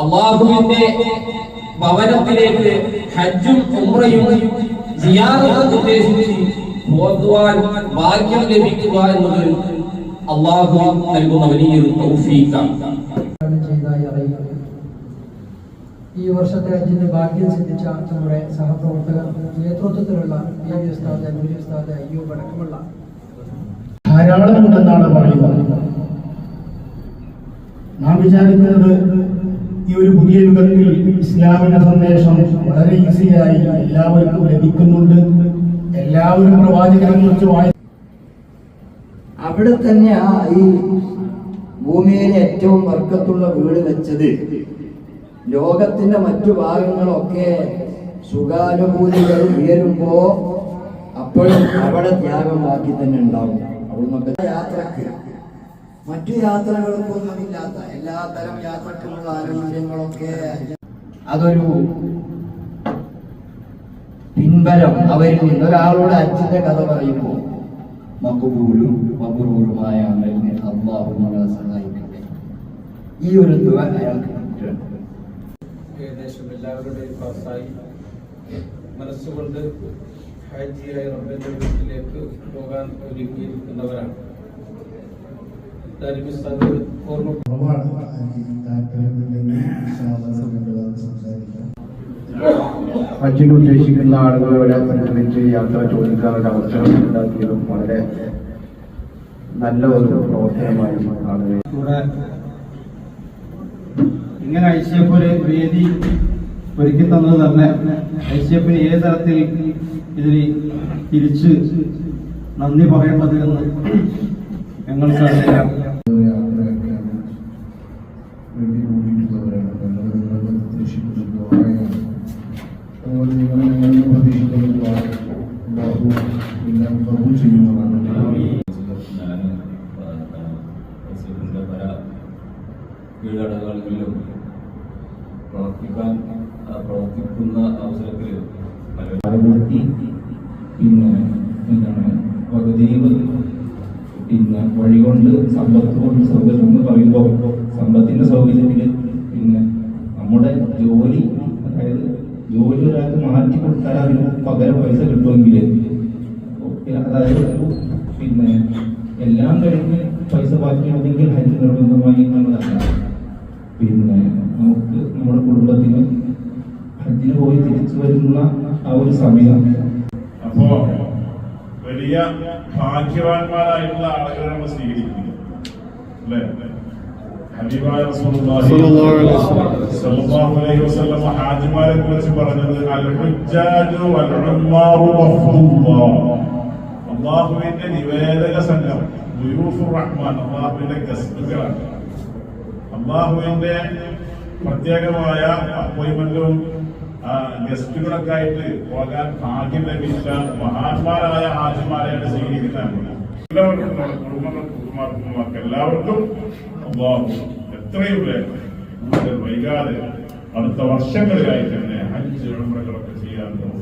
അള്ളാഹുവിന്റെ ഭവനത്തിലേക്ക് ഹജ്ജും ഉംറയും സിയാറത്തും ഉദ്ദേശിച്ച് പോകുവാൻ ഭാഗ്യം ലഭിക്കുക എന്നത് അള്ളാഹു നൽകുന്ന വലിയൊരു തൗഫീഖാണ്. ഈ വർഷത്തെ ഹജ്ജിന് ഭാഗ്യം സിദ്ധിച്ച നമ്മുടെ സഹപ്രവർത്തകർ നേതൃത്വത്തിലുള്ള പി വി ഉസ്താദ് നൂരി ഉസ്താദ് അയ്യൂബ് അടക്കമുള്ള ധാരാളം ഉണ്ടെന്നാണ് പറയുന്നത്. നാം വിചാരിക്കുന്നത് ഈ ഒരു പുതിയ യുഗത്തിൽ ഇസ്ലാമിന്റെ സന്ദേശം വളരെ ഈസിയായി എല്ലാവർക്കും ലഭിക്കുന്നുണ്ട്. എല്ലാവരും പ്രവാചകനെ കുറിച്ച് വായി അവിടെ തന്നെ ആ ഈ ഭൂമിയിലെ ഏറ്റവും വർക്കത്തുള്ള വീട് വെച്ചത്. ലോകത്തിന്റെ മറ്റു ഭാഗങ്ങളൊക്കെ സുഖാനുഭൂതികൾ ഉയരുമ്പോ അപ്പോഴും അവിടെ ത്യാഗം ബാക്കി തന്നെ ഉണ്ടാവും. അവിടുന്നൊക്കെ യാത്രയ്ക്ക്. മറ്റു യാത്രകൾക്കൊന്നുമില്ലാത്ത എല്ലാ തരം യാത്രക്കുമുള്ള ആനുകൂല്യങ്ങളൊക്കെ. അതൊരു പിൻബലം. അവരിൽ നിന്ന് ഒരാളോട് അച്ഛന്റെ കഥ പറയുമ്പോൾ മക്കുബൂലും മബറൂറുമായ അമലിനെ അള്ളാഹു നമ്മളെ സഹായിക്കട്ടെ. ഈ ഒരു തുക അയാൾക്ക് ഏകദേശം എല്ലാവരുടെയും പാസ്സായി. മനസ്സുകൊണ്ട് ഹാജിയായ റബ്ബിന്റെ വീട്ടിലേക്ക് പോകാൻ ഒരുങ്ങിയിരിക്കുന്നവരാണ് ഹജ്ജിന് ഉദ്ദേശിക്കുന്ന ആളുകളോട് സംബന്ധിച്ച് യാത്ര ചോദിക്കാനുള്ള അവസരം ഉണ്ടാക്കിയതും വളരെ നല്ല ഒരു പ്രവർത്തനമായി കാണുകയും ഇങ്ങനെ ഐശ്വര്യ സി എഫ് ഒരു വേദി ഒരുക്കി തന്നത് തന്നെ. ഐ സി എഫിന് ഏത് തരത്തിൽ ഇതിന് തിരിച്ച് നന്ദി പറയേണ്ടത് എന്ന് ഞങ്ങൾക്ക് അറിയാം യാത്രയൊക്കെയാണ് വേണ്ടി കൂടിയിട്ടുള്ളവരാണ്. നല്ലത് നിങ്ങൾ പ്രതീക്ഷിക്കുന്ന ദ്വാരയാണ് അതുപോലെ നിങ്ങൾ ഞങ്ങളിൽ പ്രതീക്ഷിക്കുന്ന അല്ലാഹു എല്ലാം കബൂൽ ചെയ്യുന്നതാണ്. കീഴടകളിലും പ്രവർത്തിക്കാൻ പ്രവർത്തിക്കുന്ന അവസരത്തിൽ പിന്നെ എന്താണ്? വകതീവ് പിന്നെ വഴി കൊണ്ട് സമ്പത്ത് കൊണ്ട് സൗകര്യം എന്ന് പറയുമ്പോൾ സമ്പത്തിന്റെ സൗകര്യത്തിൽ പിന്നെ നമ്മുടെ ജോലി അതായത് ജോലി ഒരാൾക്ക് മാറ്റി കൊടുത്താൽ അതിന് പകരം പൈസ കിട്ടുമെങ്കിൽ അതായത് പിന്നെ എല്ലാം കഴിഞ്ഞ് പൈസ ബാക്കിയാണെങ്കിൽ ഹജ്ജ് നിർബന്ധമായി എന്നുള്ളതല്ല. പിന്നെ നമുക്ക് നമ്മുടെ കുടുംബത്തിന് ഹജ്ജിന് പോയി തിരിച്ചു വരുന്ന ആ ഒരു സമയം. അപ്പോ വലിയ ഭാഗ്യവാന്മാരായിട്ടുള്ള ആളുകളെ നമ്മൾ സ്വീകരിക്കുന്നത് അല്ലേ? ഹാജിമാരെ കുറിച്ച് പറഞ്ഞത് അല്ലാഹുവിന്റെ നിവേദക സംഘം റഹ്മാൻ അല്ലാഹുവിന്റെ ഗസ്റ്റുകളാണ് അള്ളാഹുവിന്റെ പ്രത്യേകമായ അപ്പോയിന്റ്മെന്റും ഗസ്റ്റുകളൊക്കെ ആയിട്ട് പോകാൻ ഭാഗ്യം ലഭിച്ച മഹാന്മാരായ ഹാജിമാരെയാണ് സ്വീകരിക്കുന്നത് എല്ലാവർക്കും നമ്മുടെ കുടുംബങ്ങൾക്കും കുടുംബമാർക്ക് എല്ലാവർക്കും എത്രയും കൂടുതൽ വൈകാതെ അടുത്ത വർഷങ്ങളിലായി തന്നെ അഞ്ച് ഉംറകളൊക്കെ ചെയ്യാൻ. നമ്മുടെ